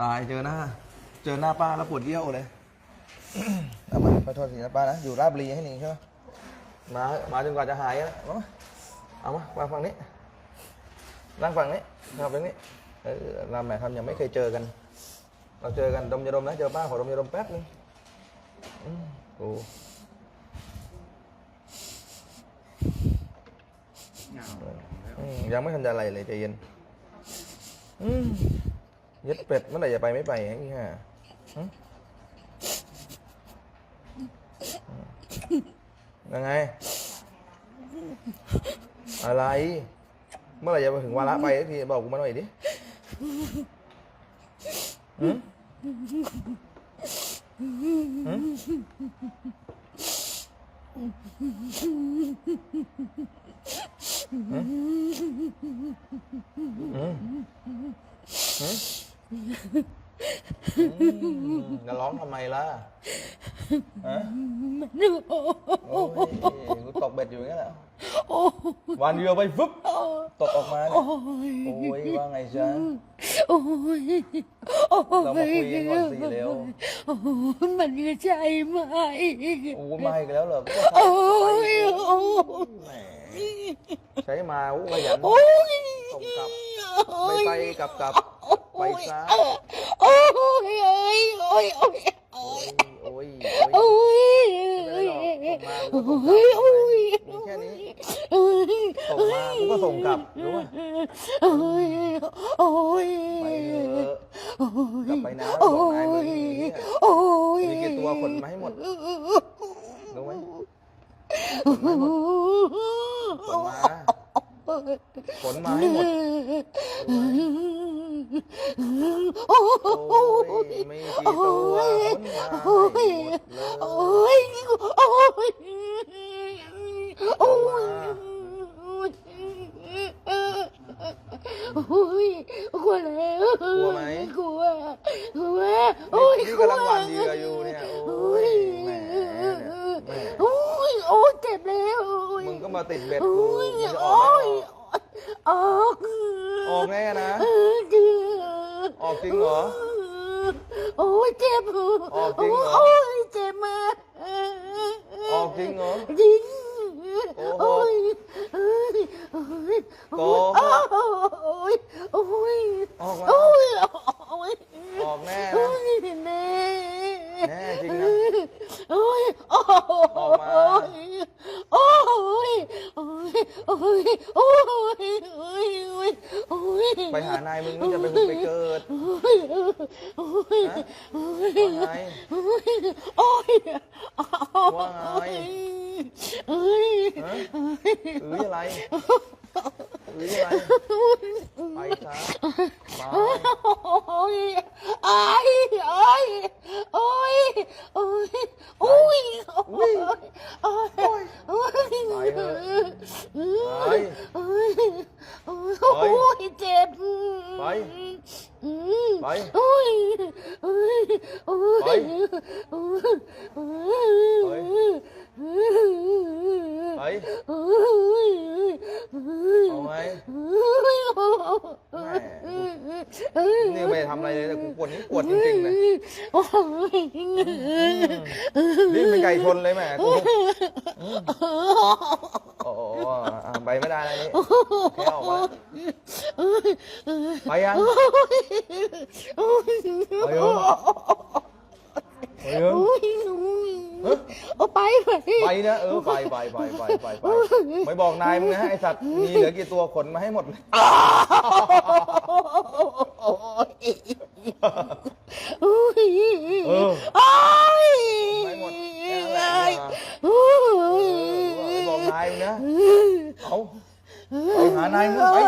ตายเจอหน้า เจอหน้าป้าแล้วปวดเยี่ยวเลยเอามาขอโทษทีนะป้านะ อยู่ราชบุรีให้หนิงใช่ไหมมา มาจนกว่าจะหายอะเอามาเอามามาฝั่งนี้ นั่งฝั่งนี้ครับฝั่งนี้เออรามแหม่ทำยังไม่เคยเจอกัน เราเจอกันดมยาดมนะ เจอป้าขอดมยาดมแป๊บนึงอืมโอ้เหงาอืมยังไม่ทันจะอะไรเลยใจเย็น อืม เย็ดเป็ดเมื่อไหร่จะไปไม่ไปไอ้ห่าหึยังไง อะไร เมื่อไหร่จะไปถึงวาระไปสักทีบอกกูมาหน่อยดิหึหึหึ จะร้องทำไมล่ะฮะมันโอ้โอ้ยกูตกเบ็ดอยู่อย่างนั้นแหละวันเดียวไปฟึ๊บตกออกมาเนี่ยโอ้ยโอ้ยว่าไงจ๊ะโอ้ยโอ้ยเรามาคุยกันก่อนสิเร็วโอ้ยมันก็ใช่ไหมโอ้ยมาอีกแล้วเหรอก็โอ้ยโอ้ยแหมใช้มาอู้ขยันโอ้ยส่งกลับไม่ไปกลับกลับ ไปซะโอ้ยโอ้ยโอ้ยโอ้ยโอ้ยโอ้ยโอ้โอ้ยยโอ้โอ้ยยโอ้ยมีแค่นี้โอ้ยส่งมากูก็ส่งกลับรู้ป่ะโอ้ยโอ้ยไปเถอะโอ้ยกลับไปนะโอ้บอกนายเลยยอย่างนี้โอ้ยมีกี่ตัวขนมาให้หมดรู้ไหมโอ้ยขนมาขนมาให้หมด โอ้ โอ้ยยไม่กี่ตัวขนมาให้หมดเลยโอ้ยโอ้ยโอ้ยโอ้ยกลัวแล้วกลัวไหมกลัวกลัวโอ้ยกลัวกำลังหวันเหยื่ออยู่เนี่ยโอ้ยแหมเนี่ยแหมโอ้ยโอ้ยเจ็บแล้วโอ้ยมึงก็มาติดเบ็ดโอ้กูยมึงจะอโอ้อ ออกจริงเหรอ โอ้ยเจ็บออกจริงเหรอ โอ้ยเจ็บมากออกจริงเหรอ จริงโกหกโอ้ยโอ้ยโอ้ยโกหกโอ้ยโอ้ยออกมา โอ้ยโอ้ยออกแน่โอ้นะยแม่แน่จริงนะโอ้ยโอ้ยออกมา โอ้ยโอ้ยโอ้ยโอ้ยโอ้ยโอ้ยโอ้ย ไปหานายมึงนี่จะไปผุดไปเกิด โอ้ยโอ้ย ฮะ โอ้ย ว่าไง โอ้ยโอ้ย ว่าไงโอ้ยฮะหรืออะไรหรืออะไร ไปซะไป โอ้ยไอ้ไอ้โอ้ยโอ้ยโอ้ยโอ้ยโอ้ยโอ้ยไปเถอะไปโอ้ยโอ้ยเจ็บไปอืมไปโอ้ยโอ้ยโอ้ยไปโอ้ยโอ้ย ไป โอ้ย เอาไหม โอ้ย นี่ไม่ได้ทำอะไรเลยแต่กูปวดนี่ปวดจริงๆเลยโอ้ยนี่เป็นไก่ชนเลยแม่กูโอ้ไปไม่ได้แล้วนี่แค่ออกมาไปยังไปยังไปยังโอ้ไปไปนะเออไปไปไปไปไปไปไม่บอกนายมึงนะไอสัตว์มีเหลือกี่ตัวขนมาให้หมดเลย อ้ยเออ โอ้ยไปหมดแค่นั้นแหละโอ้ยไม่บอกนายมึงนะเอาไปหานายมึงไป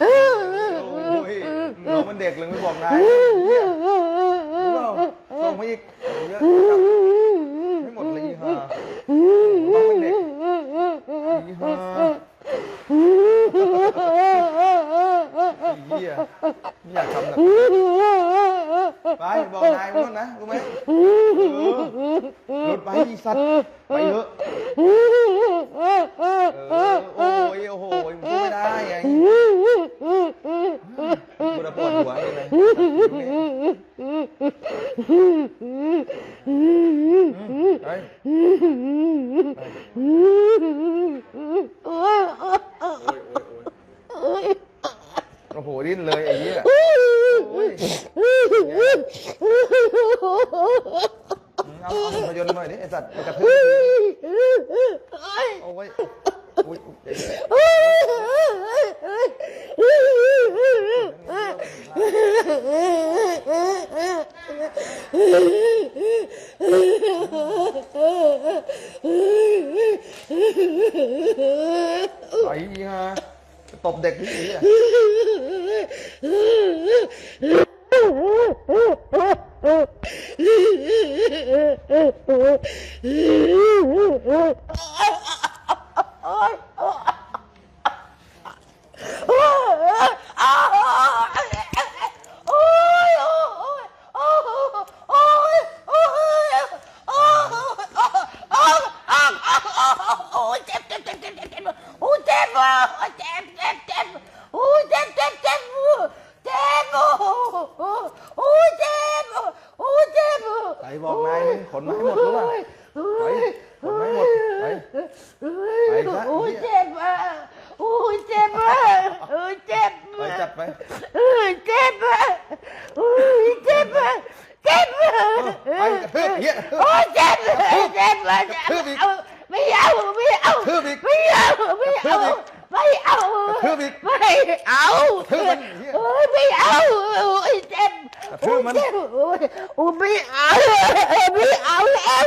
โอ้ยน้องมันเด็กเลยไม่บอกนายเนี่ยรู้เปล่าส่งมาอีกเยอะจับให้หมดเลยอีห่าน้องมันเด็กอีห่า ไอ้เหี้ยไม่อยากทำแบบไปบอกนายมันก่อนนะรู้ไหมเออรถไปอีสัตว์ไปเถอะเออโอ้ยโอ้โหมึงพูดไม่ได้ไงกูจะปวดหัวเลยไปโอ้โหดิ้นเลย ไอ้เหี้ยโอ้ยเอาเอามายนต์หน่อยดิไอ้สัตว์ไปกระทืบโอ้ยอุ้ยเดี๋ยไอ้เหี้ย ตบเด็กที่นี่อะโอ้ยเจ็บเจ็บเจ็บเจ็บเจ็บเจ็บโอ้ยเจ็บอะเจ็บเจ็บเจ็บโอ้ยเจ็บเจ็บเจ็บเจ็บโอ้โอ้ยเจ็บโอ้ยเจ็บ ไปบอกนายมึงขนมาให้หมดรู้ป่ะไปขนมาให้หมดไป ไปซะ โอ้ยเจ็บอะโอ้ยเจ็บอะโอ้ยเจ็บไปจับไปโอ้ยเจ็บอะโอ้ยเจ็บอะเจ็บอะไปกระทืบเหี้ยโอ้ยเจ็บอะเจ็บอะเจ็บกระทืบอีก เอาไม่เอาไม่เอากระทืบอีกไม่เอาไม่เอาไม่เอากระทืบอีกไม่เอากระทืบมันเหี้ย โอ้ยไม่เอาโอ้ยเจ็บ กระทืบมัน โอ้ยเจ็บโอ้ยโอ้ยไม่เอาไม่เอาแล้ว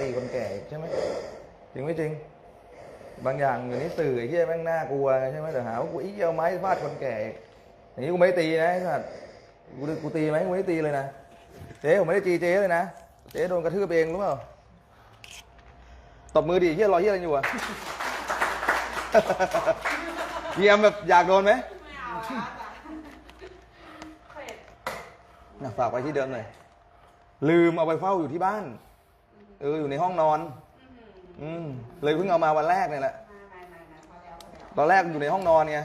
ตีคนแก่อีกใช่ไหมจริงไม่จริง บางอย่างอยู่นี้สื่อไอ้ที่แม่งน่ากลัวไงใช่ไหมแต่หาว่ากูอีเอาไม้ฟาดคนแก่อีกอย่างนี้กูไม่ได้ตีนะไอ้สัตว์กูกูตีไหมกูไม่ได้ตีเลยนะเจ๊ผมไม่ได้ตีเจ๊เลยนะเจ๊โดนกระทืบเองรู้เปล่าตบมือดิเฮียรอยเฮียอะไรอยู่อะเยียมแบบอยากโดนไหมนะฝากไว้ที่เดิมหน่อยลืมเอาไปเฝ้าอยู่ที่บ้านเอออยู่ในห้องนอน อืมเลยเพิ่งเอามาวันแรกเนี่ยแหละตอนแรกอยู่ในห้องนอนไง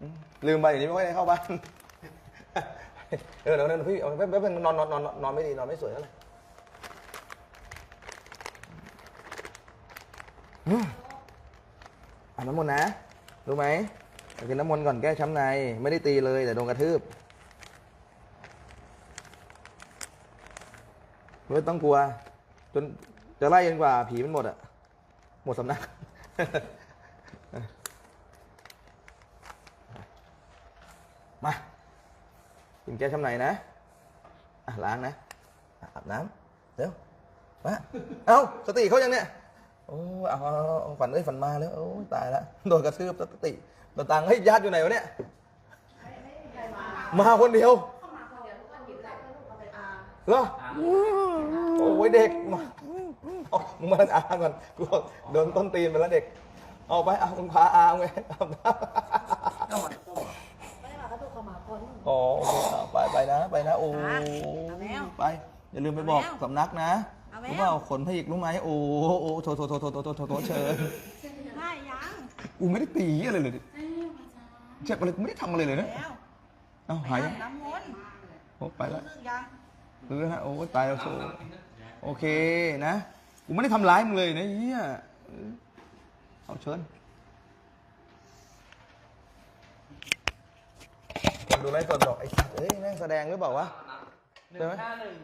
อืมลืมไปอย่างนี้ไม่ค่อยได้เข้าบ้าน เออเดี๋ยวเดี๋ยวพี่เอาแป๊บแป๊บนึงนอนนอนนอนนอนไม่ดีนอนไม่สวยเท่าไหร่อืมอาบน้ำมนต์นะ รู้ไหมไปกินน้ำมนต์ก่อนแก้ช้ำใน ไม่ได้ตีเลยแต่โดนกระทืบไม่ต้องกลัวจ นจะไล่จนกว่าผีมันหมดอะหมดสำนัก มากินแก้ช้ำในนะอะล้างนะอะอาบน้ำเร็วมาเอ้าสติเขายังเนี่ยโอ้เอาเอาเอาเอาฝันเอ้ยฝันมาแล้วโอ้ยตายละโดนกระทืบสติโดนตังค์ให้ยญาติอยู่ไหนวะเนี่ย มาคนเดียวเหรอ โอ้ยเด็กมาเอามึงมาอาก่อนกูโดนต้นตีนไปแล้วเด็ก เอาไปเอามึงพาอาไงเอาไปไม่ได้มากระดูกเขามาคน อ๋อโอเคเอาไปไปนะ ไปนะโอ้เอาแล้วไป อย่าลืมไปบอกเอาแล้วสำนักนะเอาแล้ว รู้เปล่าขนพระอีกรู้ไหมโอ้โอ้โถโถโถโถโถโถโถโถเชิญไม่ยังกูไม่ได้ตีอะไรเลยเจ็บอะไรกูไม่ได้ทำอะไรเลยนะแล้วเอ้าหายยังน้ำมนต์โอ้ไปแล้วเรื่องยังหรือฮะโอ้ตายแล้วโถ โอเคนะ กูไม่ได้ทำร้ายมึงเลยนะเฮียเออเอาเชิญดูไลฟ์สดบอกไอ้สัตว์เอ้ยแม่งแสดงหรือเปล่าวะ หนึ่ใช่ไหมงห้าหนึ่ง